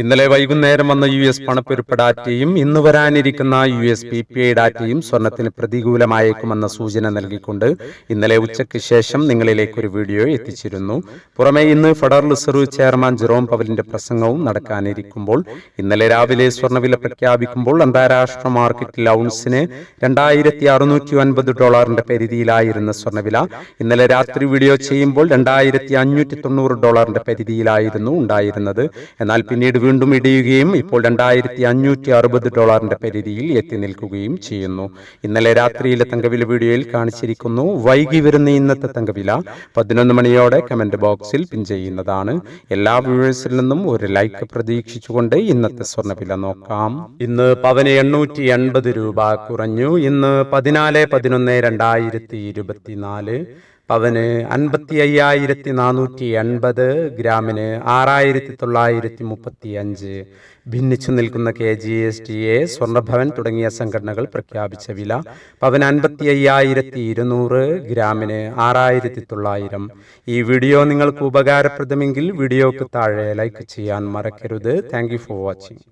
ഇന്നലെ വൈകുന്നേരം വന്ന യു എസ് പണപ്പെരുപ്പ് ഡാറ്റയും ഇന്ന് വരാനിരിക്കുന്ന U S P P I ഡാറ്റയും സ്വർണത്തിന് പ്രതികൂലമായേക്കുമെന്ന സൂചന നൽകിക്കൊണ്ട് ഇന്നലെ ഉച്ചയ്ക്ക് ശേഷം നിങ്ങളിലേക്ക് ഒരു വീഡിയോ എത്തിച്ചിരുന്നു. പുറമെ ഇന്ന് ഫെഡറൽ റിസർവ് ചെയർമാൻ ജെറോം പവലിന്റെ പ്രസംഗവും നടക്കാനിരിക്കുമ്പോൾ ഇന്നലെ രാവിലെ സ്വർണവില പ്രഖ്യാപിക്കുമ്പോൾ അന്താരാഷ്ട്ര മാർക്കറ്റിൽ ഔൺസിന് രണ്ടായിരത്തി അറുന്നൂറ്റി ഒൻപത് ഡോളറിന്റെ പരിധിയിലായിരുന്ന സ്വർണവില ഇന്നലെ രാത്രി വീഡിയോ ചെയ്യുമ്പോൾ രണ്ടായിരത്തി അഞ്ഞൂറ്റി തൊണ്ണൂറ് ഡോളറിന്റെ പരിധിയിലായിരുന്നു ഉണ്ടായിരുന്നത്. എന്നാൽ പിന്നീട് വീണ്ടും ഇടിയുകയും ഇപ്പോൾ രണ്ടായിരത്തി അഞ്ഞൂറ്റി അറുപത് ഡോളറിന്റെ പരിധിയിൽ എത്തി നിൽക്കുകയും ചെയ്യുന്നു. ഇന്നലെ രാത്രിയിലെ തങ്കവില വീഡിയോയിൽ കാണിച്ചിരിക്കുന്നു വൈകി വരുന്ന ഇന്നത്തെ തങ്കവില പതിനൊന്ന് മണിയോടെ കമന്റ് ബോക്സിൽ പിൻ ചെയ്യുന്നതാണ്. എല്ലാ വ്യൂവേഴ്സിൽ നിന്നും ഒരു ലൈക്ക് പ്രതീക്ഷിച്ചുകൊണ്ട് ഇന്നത്തെ സ്വർണവില നോക്കാം. ഇന്ന് പവന് എണ്ണൂറ്റി എൺപത് രൂപ കുറഞ്ഞു. ഇന്ന് പതിനാല് പതിനൊന്ന് രണ്ടായിരത്തി ഇരുപത്തിനാല് പവന് അൻപത്തി അയ്യായിരത്തി നാനൂറ്റി എൺപത് ഗ്രാമിന് ആറായിരത്തി തൊള്ളായിരത്തി മുപ്പത്തി അഞ്ച് ഭിന്നിച്ചു നിൽക്കുന്ന K G S T A സ്വർണഭവൻ തുടങ്ങിയ സംഘടനകൾ പ്രഖ്യാപിച്ച വില പവൻ അൻപത്തി അയ്യായിരത്തി ഇരുന്നൂറ് ഗ്രാമിന് ആറായിരത്തി തൊള്ളായിരം ഈ വീഡിയോ നിങ്ങൾക്ക് ഉപകാരപ്രദമെങ്കിൽ വീഡിയോക്ക് താഴെ ലൈക്ക് ചെയ്യാൻ മറക്കരുത്. Thank for watching.